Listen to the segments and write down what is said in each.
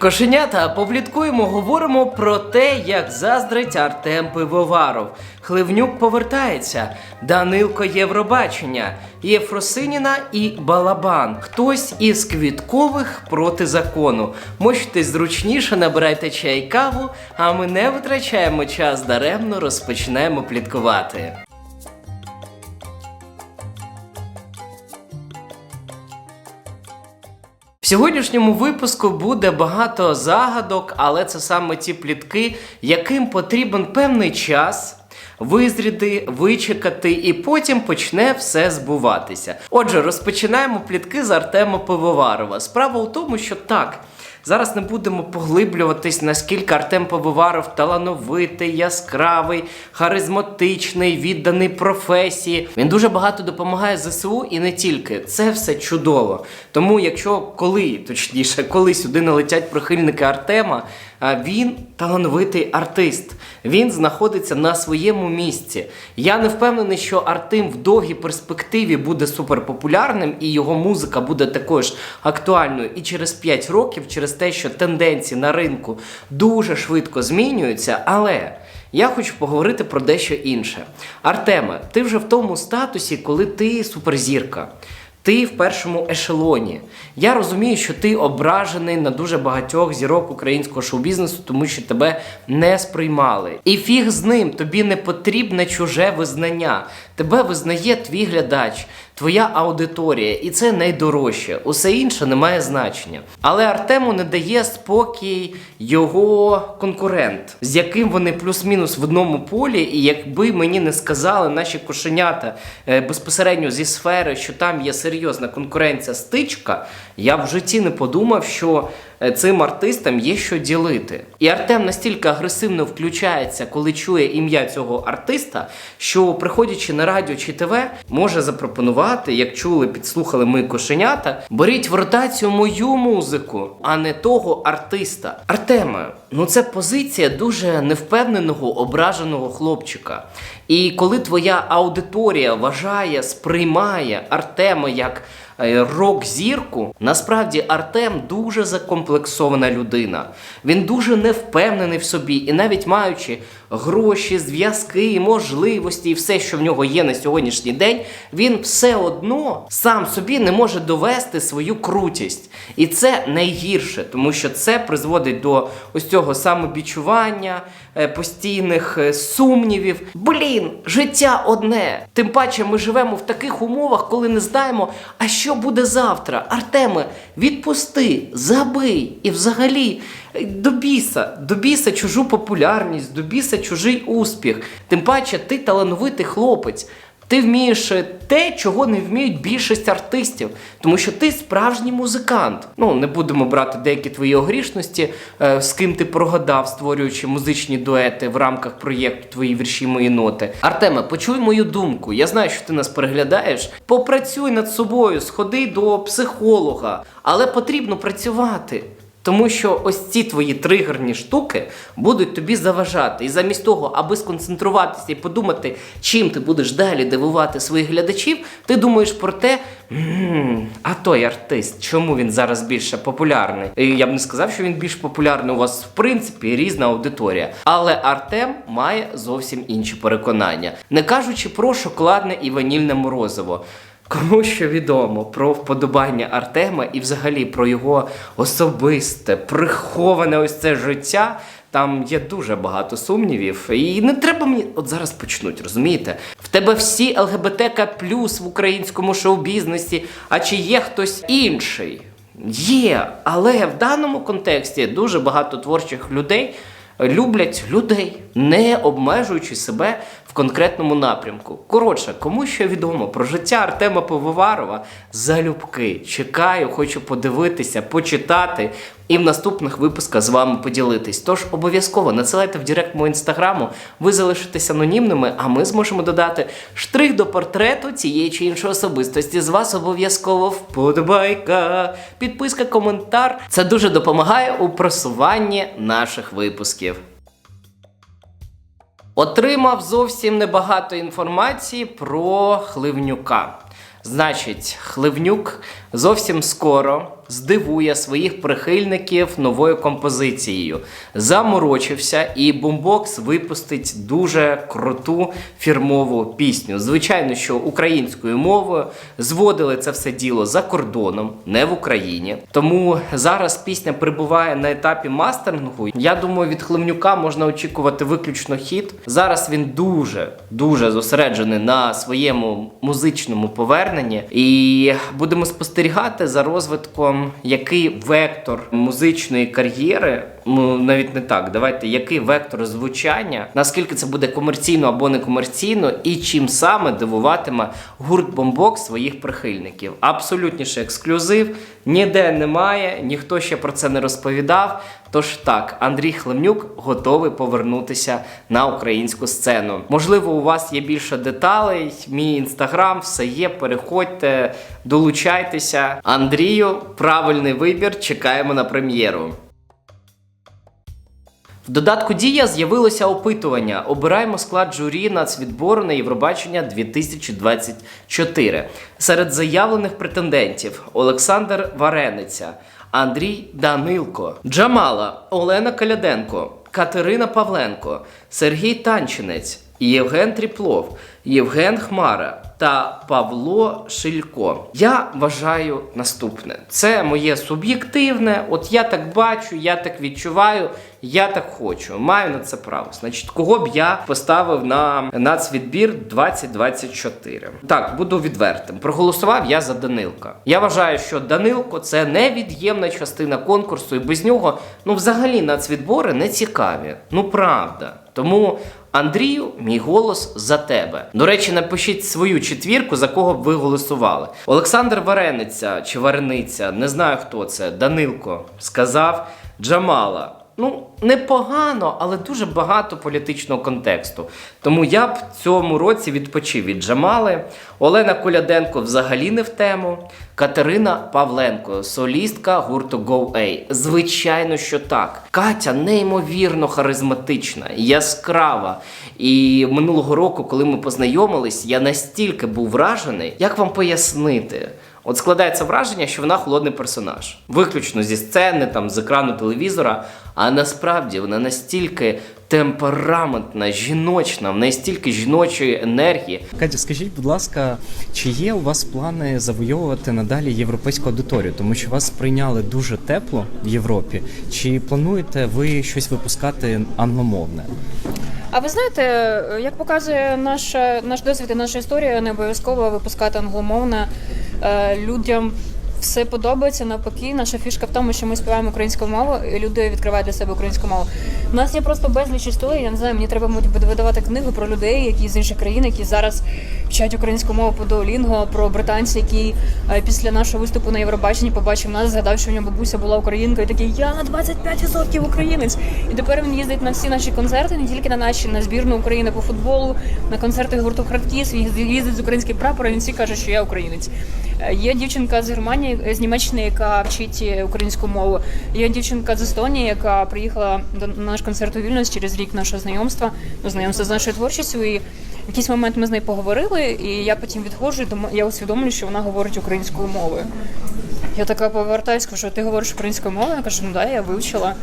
Кошенята, попліткуємо, говоримо про те, як заздрить Артем Пивоваров. Хливнюк повертається, Данилко Євробачення, Єфросиніна і Балабан. Хтось із квіткових проти закону. Мочтесь зручніше, набирайте чай каву, а ми не витрачаємо час даремно, розпочнемо пліткувати. Сьогоднішньому випуску буде багато загадок, але це саме ті плітки, яким потрібен певний час. Визріти, вичекати, і потім почне все збуватися. Отже, розпочинаємо плітки з Артема Пивоварова. Справа у тому, що так, зараз не будемо поглиблюватись, наскільки Артем Пивоваров талановитий, яскравий, харизматичний, відданий професії. Він дуже багато допомагає ЗСУ і не тільки. Це все чудово. Тому, якщо коли, точніше, коли сюди налетять прихильники Артема, він талановитий артист. Він знаходиться на своєму місці. Я не впевнений, що Артем в довгій перспективі буде суперпопулярним і його музика буде також актуальною. І через 5 років, через те, що тенденції на ринку дуже швидко змінюються, але. Я хочу поговорити про дещо інше. Артеме, ти вже в тому статусі, коли ти суперзірка. Ти в першому ешелоні. Я розумію, що ти ображений на дуже багатьох зірок українського шоу-бізнесу, тому що тебе не сприймали. І фіг з ним, тобі не потрібне чуже визнання. Тебе визнає твій глядач, твоя аудиторія, і це найдорожче. Усе інше не має значення. Але Артему не дає спокій його конкурент, з яким вони плюс-мінус в одному полі. І якби мені не сказали наші кошенята е, безпосередньо зі сфери, що там є серйозна конкуренція стичка, я б в житті не подумав, що цим артистам є що ділити. І Артем настільки агресивно включається, коли чує ім'я цього артиста, що приходячи на радіо чи ТВ, може запропонувати, як чули, підслухали ми кошенята, беріть в ротацію мою музику, а не того артиста. Артеме, ну це позиція дуже невпевненого, ображеного хлопчика. І коли твоя аудиторія вважає, сприймає Артема як е, рок-зірку, насправді Артем дуже закомплексована людина. Він дуже невпевнений в собі, і навіть маючи гроші, зв'язки, можливості і все, що в нього є на сьогоднішній день, він все одно сам собі не може довести свою крутість. І це найгірше, тому що це призводить до ось цього самобічування, е, постійних е, сумнівів. Блін, життя одне. Тим паче ми живемо в таких умовах, коли не знаємо, а що буде завтра. Артеме, відпусти, забий і взагалі. е, До біса, до біса чужу популярність, до біса чужий успіх. Тим паче, ти талановитий хлопець. Ти вмієш е, те, чого не вміють більшість артистів, тому що ти справжній музикант. Ну не будемо брати деякі твої огрішності, е, з ким ти прогадав, створюючи музичні дуети в рамках проєкту Твої вірші, мої ноти. Артеме, почуй мою думку. Я знаю, що ти нас переглядаєш. Попрацюй над собою, сходи до психолога, але потрібно працювати. Тому що ось ці твої тригерні штуки будуть тобі заважати. І замість того, аби сконцентруватися і подумати, чим ти будеш далі дивувати своїх глядачів, ти думаєш про те, «М, а той артист, чому він зараз більше популярний? І я б не сказав, що він більш популярний. У вас в принципі різна аудиторія. Але Артем має зовсім інші переконання, не кажучи про шоколадне і ванільне морозиво. Кому що відомо про вподобання Артема і взагалі про його особисте, приховане ось це життя. Там є дуже багато сумнівів, і не треба мені от зараз почнуть, розумієте? В тебе всі ЛГБТК плюс в українському шоу-бізнесі, а чи є хтось інший? Є, але в даному контексті дуже багато творчих людей люблять людей, не обмежуючи себе конкретному напрямку. Коротше, кому що відомо про життя Артема Пивоварова, залюбки. Чекаю, хочу подивитися, почитати і в наступних випусках з вами поділитись. Тож обов'язково надсилайте в директ мого інстаграму, ви залишитесь анонімними, а ми зможемо додати штрих до портрету цієї чи іншої особистості. З вас обов'язково вподобайка, підписка, коментар. Це дуже допомагає у просуванні наших випусків. Отримав зовсім небагато інформації про Хливнюка. Значить, Хливнюк зовсім скоро здивує своїх прихильників новою композицією. Заморочився, і бумбокс випустить дуже круту фірмову пісню. Звичайно, що українською мовою зводили це все діло за кордоном, не в Україні. Тому зараз пісня прибуває на етапі мастерингу. Я думаю, від Хлевнюка можна очікувати виключно хіт. Зараз він дуже дуже зосереджений на своєму музичному поверненні, і будемо спостерігати за розвитком, який вектор музичної кар'єри. Ну, навіть не так. Давайте який вектор звучання, наскільки це буде комерційно або не комерційно, і чим саме дивуватиме гурт Бомбок своїх прихильників. Абсолютніший ексклюзив, ніде немає, ніхто ще про це не розповідав. Тож так, Андрій Хлемнюк готовий повернутися на українську сцену. Можливо, у вас є більше деталей. Мій інстаграм, все є. Переходьте, долучайтеся. Андрію, правильний вибір. Чекаємо на прем'єру. В додатку Дія з'явилося опитування. Обираємо склад журі нацвідбору на Євробачення 2024. Серед заявлених претендентів Олександр Варениця, Андрій Данилко, Джамала, Олена Каляденко, Катерина Павленко, Сергій Танчинець, Євген Тріплов, Євген Хмара та Павло Шилько. Я вважаю наступне: це моє суб'єктивне. От я так бачу, я так відчуваю, я так хочу. Маю на це право. Значить, кого б я поставив на нацвідбір 2024? Так, буду відвертим. Проголосував я за Данилка. Я вважаю, що Данилко це невід'ємна частина конкурсу, і без нього ну взагалі нацвідбори не цікаві. Ну правда. Тому. Андрію, мій голос за тебе. До речі, напишіть свою четвірку, за кого б ви голосували. Олександр Варениця чи Варениця, не знаю хто це. Данилко сказав Джамала. Ну, непогано, але дуже багато політичного контексту. Тому я б цьому році відпочив від Джамали. Олена Коляденко взагалі не в тему. Катерина Павленко, солістка гурту Go A. Звичайно, що так. Катя неймовірно харизматична, яскрава. І минулого року, коли ми познайомились, я настільки був вражений, як вам пояснити. От складається враження, що вона холодний персонаж, виключно зі сцени, там з екрану телевізора. А насправді вона настільки темпераментна, жіночна, в неї стільки жіночої енергії. Катя, скажіть, будь ласка, чи є у вас плани завойовувати надалі європейську аудиторію? Тому що вас прийняли дуже тепло в Європі. Чи плануєте ви щось випускати англомовне? А ви знаєте, як показує наша наш досвід і наша історія, не обов'язково випускати англомовне Е, людям. Все подобається навпаки. Наша фішка в тому, що ми співаємо українську мову, і люди відкривають для себе українську мову. У нас є просто безліч історій. Я не знаю, мені треба мабуть, видавати книгу про людей, які з інших країн, які зараз вчать українську мову по Duolingo, про британця, який е, після нашого виступу на Євробаченні побачив нас, згадав, що в нього бабуся була українкою. і Такий я на 25% українець. І тепер він їздить на всі наші концерти, не тільки на наші, на збірну України по футболу, на концерти гурту Хардкіс. їздить з українським прапором. Він всі каже, що я українець. Е, Є дівчинка з Германії, з Німеччини, яка вчить українську мову. Є дівчинка з Естонії, яка приїхала до на наш концерт у Вільнюс через рік нашого знайомства, ну, знайомства з нашою творчістю. І в якийсь момент ми з нею поговорили, і я потім відходжу, і я усвідомлюю, що вона говорить українською мовою. Я така повертаюсь, кажу, ти говориш українською мовою? Я кажу, ну да, я вивчила.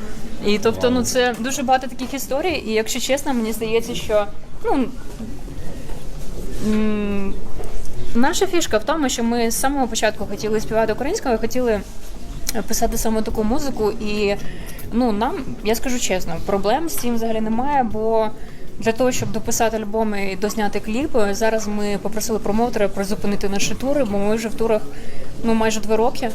І тобто, ну це дуже багато таких історій. І якщо чесно, мені здається, що ну. Наша фішка в тому, що ми з самого початку хотіли співати українською, хотіли писати саме таку музику, і ну нам, я скажу чесно, проблем з цим взагалі немає, бо для того, щоб дописати альбоми і дозняти кліпи, зараз ми попросили промоутера призупинити наші тури, бо ми вже в турах ну майже два роки.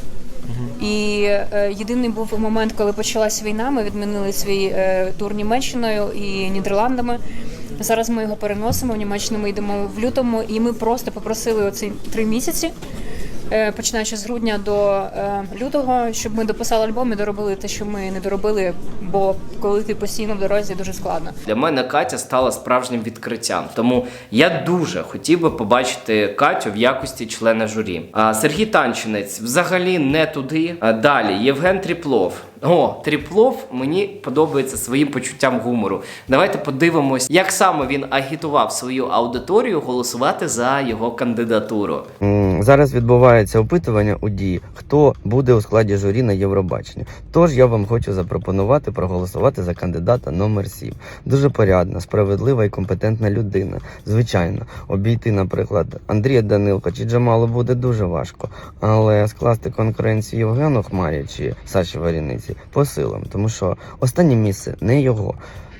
І е, єдиний був момент, коли почалась війна. Ми відмінили свій е, тур Німеччиною і Нідерландами. Зараз ми його переносимо. В Німеччину ми йдемо в лютому, і ми просто попросили оці три місяці, е, починаючи з грудня до е, лютого, щоб ми дописали альбом і доробили те, що ми не доробили. Бо коли ти постійно в дорозі, дуже складно. Для мене Катя стала справжнім відкриттям. Тому я дуже хотів би побачити Катю в якості члена журі. А Сергій Танчинець взагалі не туди. Далі Євген Тріплов. О, Тріплов мені подобається своїм почуттям гумору. Давайте подивимось, як саме він агітував свою аудиторію голосувати за його кандидатуру. Зараз відбувається опитування у дії, хто буде у складі журі на Євробаченні. Тож я вам хочу запропонувати проголосувати за кандидата номер 7. Дуже порядна, справедлива і компетентна людина. Звичайно, обійти, наприклад, Андрія Данилка чи Джамалу буде дуже важко, але скласти конкуренцію Євгену Хмарі чи Саші Варіниці по силам, тому що останнє місце не його.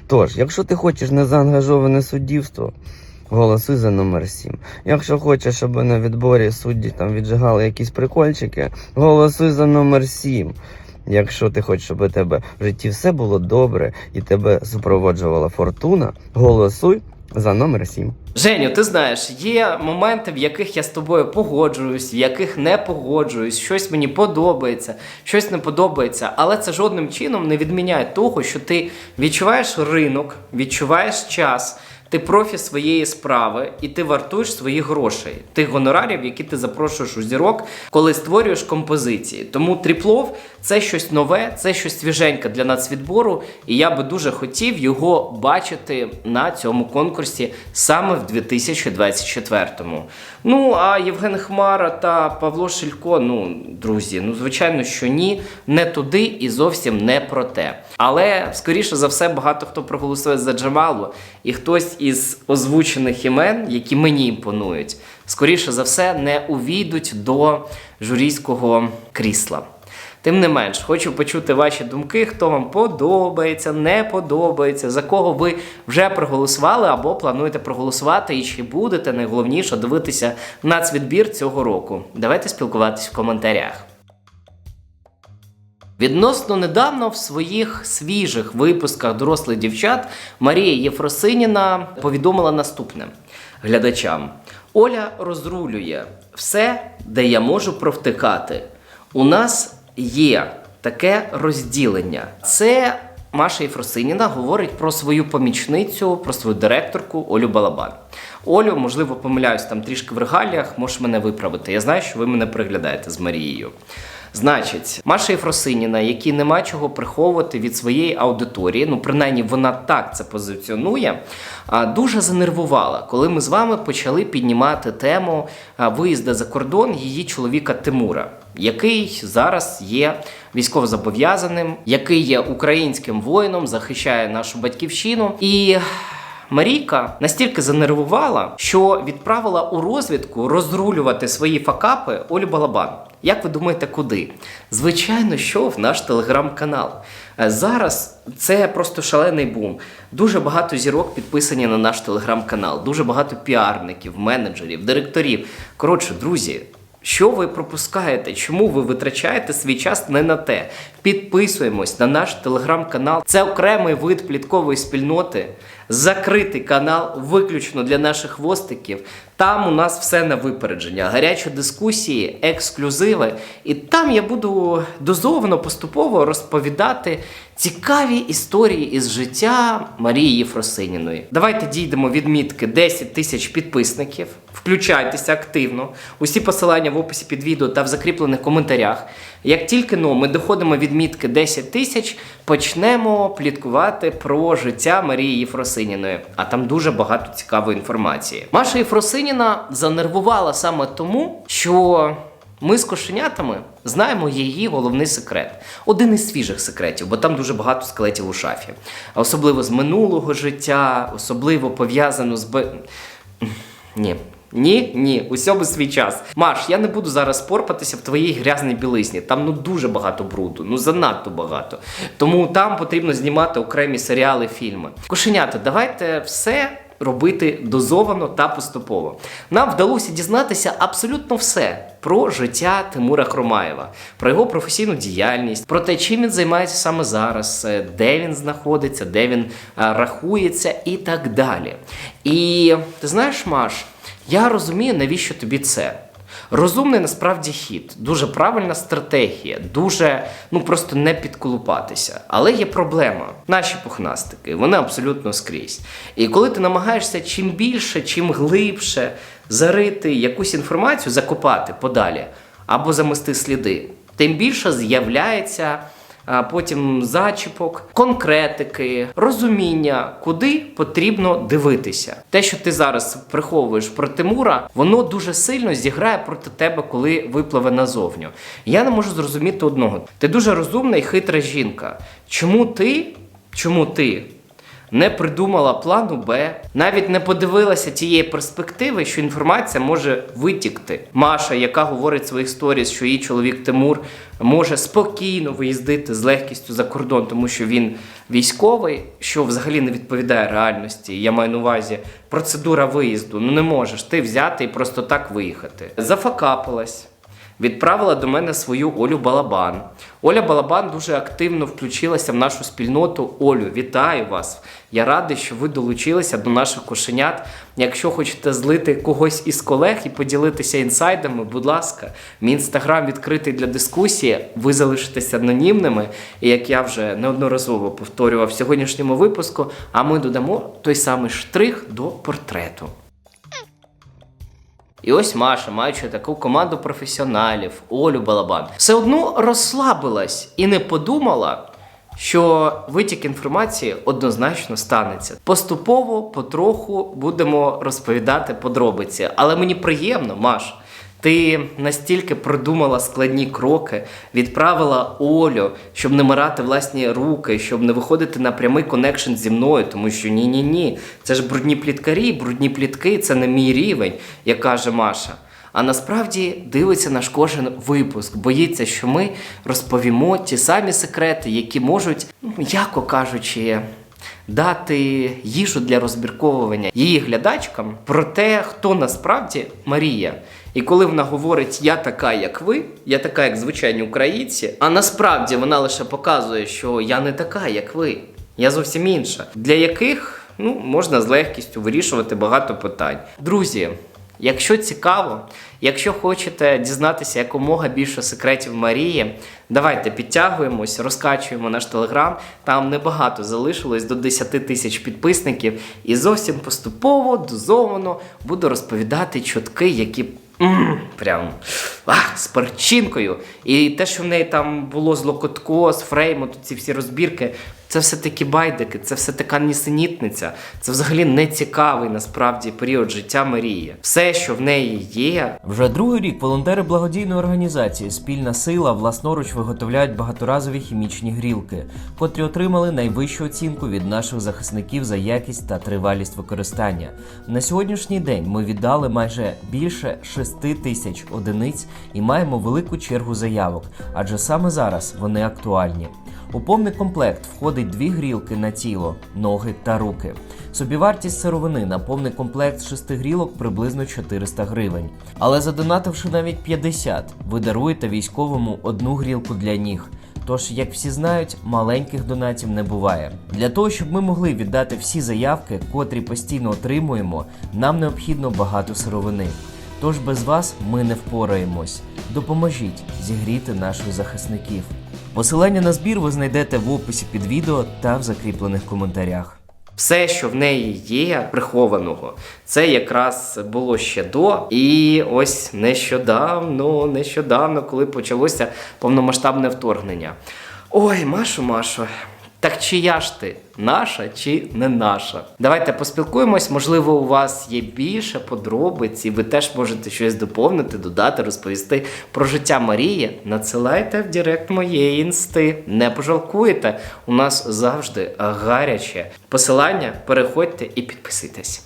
Тож, якщо ти хочеш незаангажоване суддівство, Голосуй за номер 7. Якщо хочеш, щоб на відборі судді там віджигали якісь прикольчики, голосуй за номер 7. Якщо ти хочеш, щоб у тебе в житті все було добре і тебе супроводжувала фортуна, голосуй за номер 7. Женю, ти знаєш, є моменти, в яких я з тобою погоджуюсь, в яких не погоджуюсь, щось мені подобається, щось не подобається, але це жодним чином не відміняє того, що ти відчуваєш ринок, відчуваєш час. Ти профі своєї справи, і ти вартуєш своїх грошей, тих гонорарів, які ти запрошуєш у зірок, коли створюєш композиції. Тому тріплов це щось нове, це щось свіженьке для нацвідбору, і я би дуже хотів його бачити на цьому конкурсі саме в 2024-му. Ну а Євген Хмара та Павло Шилько, ну друзі, ну звичайно, що ні, не туди і зовсім не про те. Але скоріше за все, багато хто проголосує за Джамалу, і хтось із озвучених імен, які мені імпонують, скоріше за все, не увійдуть до журійського крісла. Тим не менш, хочу почути ваші думки, хто вам подобається, не подобається, за кого ви вже проголосували або плануєте проголосувати, і чи будете найголовніше дивитися нацвідбір цього року. Давайте спілкуватись в коментарях. Відносно недавно в своїх свіжих випусках дорослих дівчат Марія Єфросиніна повідомила наступне глядачам: Оля розрулює все, де я можу провтикати. У нас є таке розділення. Це Маша Єфросиніна говорить про свою помічницю, про свою директорку Олю Балабан. Олю, можливо, помиляюсь там трішки в регаліях, можеш мене виправити. Я знаю, що ви мене приглядаєте з Марією. Значить, Маша Єфросиніна, якій нема чого приховувати від своєї аудиторії, ну принаймні вона так це позиціонує, дуже занервувала, коли ми з вами почали піднімати тему виїзду за кордон її чоловіка Тимура, який зараз є військовозобов'язаним, який є українським воїном, захищає нашу батьківщину і. Марійка настільки занервувала, що відправила у розвідку розрулювати свої факапи Олю Балабан. Як ви думаєте, куди? Звичайно, що в наш телеграм-канал. Е, Зараз це просто шалений бум. Дуже багато зірок підписані на наш телеграм-канал, дуже багато піарників, менеджерів, директорів. Коротше, друзі. Що ви пропускаєте? Чому ви витрачаєте свій час не на те? Підписуємось на наш телеграм-канал. Це окремий вид пліткової спільноти, закритий канал виключно для наших хвостиків. Там у нас все на випередження, гарячі дискусії, ексклюзиви. І там я буду дозовано поступово розповідати цікаві історії із життя Марії Єфросиніної. Давайте дійдемо відмітки 10 тисяч підписників. Включайтеся активно. Усі посилання в описі під відео та в закріплених коментарях. Як тільки ну, ми доходимо відмітки 10 тисяч, почнемо пліткувати про життя Марії Єфросиніної. А там дуже багато цікавої інформації. Маша Єфросиніна занервувала саме тому, що. Ми з кошенятами знаємо її головний секрет. Один із свіжих секретів, бо там дуже багато скелетів у шафі. Особливо з минулого життя, особливо пов'язано з. Ні. Ні, ні, усьому свій час. Маш, я не буду зараз порпатися в твоїй грязній білизні. Там ну дуже багато бруду, ну занадто багато. Тому там потрібно знімати окремі серіали, фільми. Кошенята, давайте все робити дозовано та поступово. Нам вдалося дізнатися абсолютно все про життя Тимура Хромаєва, про його професійну діяльність, про те, чим він займається саме зараз, е, де він знаходиться, де він е, рахується і так далі. І ти знаєш, Маш, я розумію, навіщо тобі це. Розумний насправді хід, дуже правильна стратегія, дуже ну просто не підколупатися. Але є проблема. Наші пухнастики, вони абсолютно скрізь. І коли ти намагаєшся чим більше, чим глибше зарити якусь інформацію, закопати подалі або замести сліди, тим більше з'являється потім зачіпок, конкретики, розуміння, куди потрібно дивитися. Те, що ти зараз приховуєш про Тимура, воно дуже сильно зіграє проти тебе, коли випливе назовню. Я не можу зрозуміти одного. Ти дуже розумна і хитра жінка. Чому ти? Чому ти? Не придумала плану Б, навіть не подивилася тієї перспективи, що інформація може витікти. Маша, яка говорить в своїх сторіс, що її чоловік Тимур може спокійно виїздити з легкістю за кордон, тому що він військовий, що взагалі не відповідає реальності. Я маю на увазі процедура виїзду. Ну не можеш ти взяти і просто так виїхати. Зафакапилась відправила до мене свою Олю Балабан. Оля Балабан дуже активно включилася в нашу спільноту. Олю, вітаю вас! Я радий, що ви долучилися до наших кошенят. Якщо хочете злити когось із колег і поділитися інсайдами, будь ласка, мій інстаграм відкритий для дискусії. Ви залишитеся анонімними. І як я вже неодноразово повторював в сьогоднішньому випуску, а ми додамо той самий штрих до портрету. І ось Маша, маючи таку команду професіоналів, Олю Балабан, все одно розслабилась і не подумала, що витік інформації однозначно станеться. Поступово, потроху будемо розповідати подробиці. Але мені приємно, Маш. Ти настільки продумала складні кроки, відправила Олю, щоб не мирати власні руки, щоб не виходити на прямий коннекшн зі мною, тому що ні, ні, це ж брудні пліткарі, брудні плітки, це не мій рівень, як каже Маша. А насправді дивиться наш кожен випуск, боїться, що ми розповімо ті самі секрети, які можуть, м'яко кажучи, дати їжу для розбірковування її глядачкам про те, хто насправді Марія. І коли вона говорить Я така, як ви, я така, як звичайні українці, а насправді вона лише показує, що я не така, як ви, я зовсім інша, для яких ну, можна з легкістю вирішувати багато питань. Друзі, Якщо цікаво, якщо хочете дізнатися якомога більше секретів Марії, давайте підтягуємось, розкачуємо наш телеграм. Там небагато залишилось до 10 тисяч підписників, і зовсім поступово, дозовано буду розповідати чутки, які м, прям ах, з перчинкою. І те, що в неї там було з Локотко, з Фрейму, ці всі розбірки. Це все таки байдики, це все така нісенітниця. Це взагалі не цікавий насправді період життя Марії. Все, що в неї є, Вже другий рік волонтери благодійної організації Спільна сила власноруч виготовляють багаторазові хімічні грілки, котрі отримали найвищу оцінку від наших захисників за якість та тривалість використання. На сьогоднішній день ми віддали майже більше 6 тисяч одиниць і маємо велику чергу заявок, адже саме зараз вони актуальні. У повний комплект входить дві грілки на тіло, ноги та руки. Собівартість сировини на повний комплект шести грілок приблизно 400 гривень. Але задонативши навіть 50, ви даруєте військовому одну грілку для ніг. Тож, як всі знають, маленьких донатів не буває. Для того, щоб ми могли віддати всі заявки, котрі постійно отримуємо, нам необхідно багато сировини. Тож без вас ми не впораємось. Допоможіть зігріти наших захисників. Посилання на збір ви знайдете в описі під відео та в закріплених коментарях. все, що в неї є прихованого, це якраз було ще до. І ось нещодавно, нещодавно, коли почалося повномасштабне вторгнення. Ой, Машу, Машо. Так чия ж ти? Наша чи не наша? Давайте поспілкуємось. Можливо, у вас є більше подробиць, і ви теж можете щось доповнити, додати, розповісти про життя Марії. Надсилайте в Директ моєї інсти. Не пожалкуєте. У нас завжди гаряче. Посилання переходьте і підписуйтесь.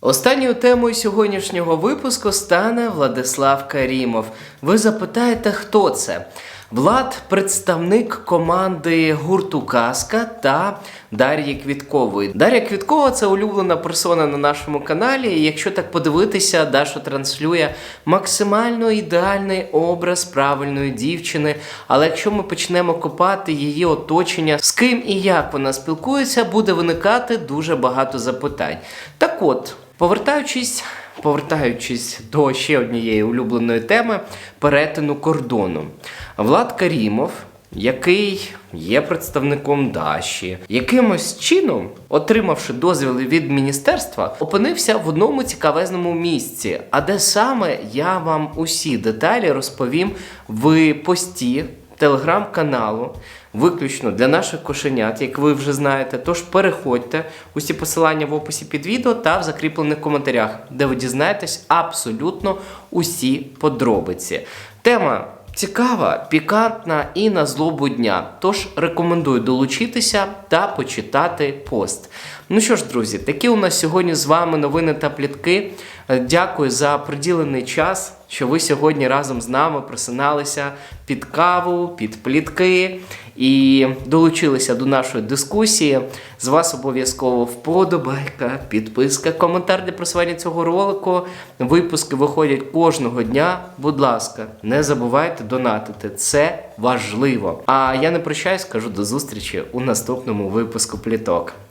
Останньою темою сьогоднішнього випуску стане Владислав Карімов. Ви запитаєте, хто це? Влад представник команди гурту Казка та Дар'ї Квіткової. Дар'я Квіткова це улюблена персона на нашому каналі. І якщо так подивитися, Даша транслює максимально ідеальний образ правильної дівчини. Але якщо ми почнемо копати її оточення, з ким і як вона спілкується, буде виникати дуже багато запитань. Так от. Повертаючись, повертаючись до ще однієї улюбленої теми перетину кордону. Влад Карімов, який є представником Даші, якимось чином, отримавши дозвіли від міністерства, опинився в одному цікавезному місці. А де саме я вам усі деталі розповім в пості телеграм-каналу, виключно для наших кошенят, як ви вже знаєте. Тож переходьте усі посилання в описі під відео та в закріплених коментарях, де ви дізнаєтесь абсолютно усі подробиці. Тема цікава, пікантна і на злобу дня. Тож рекомендую долучитися та почитати пост. Ну що ж, друзі, такі у нас сьогодні з вами новини та плітки. Е, Дякую за приділений час, що ви сьогодні разом з нами просиналися під каву, під плітки і долучилися до нашої дискусії. З вас обов'язково вподобайка, підписка, коментар для просування цього ролику. Випуски виходять кожного дня. Будь ласка, не забувайте донатити. Це важливо. А я не прощаюсь, кажу до зустрічі у наступному випуску пліток.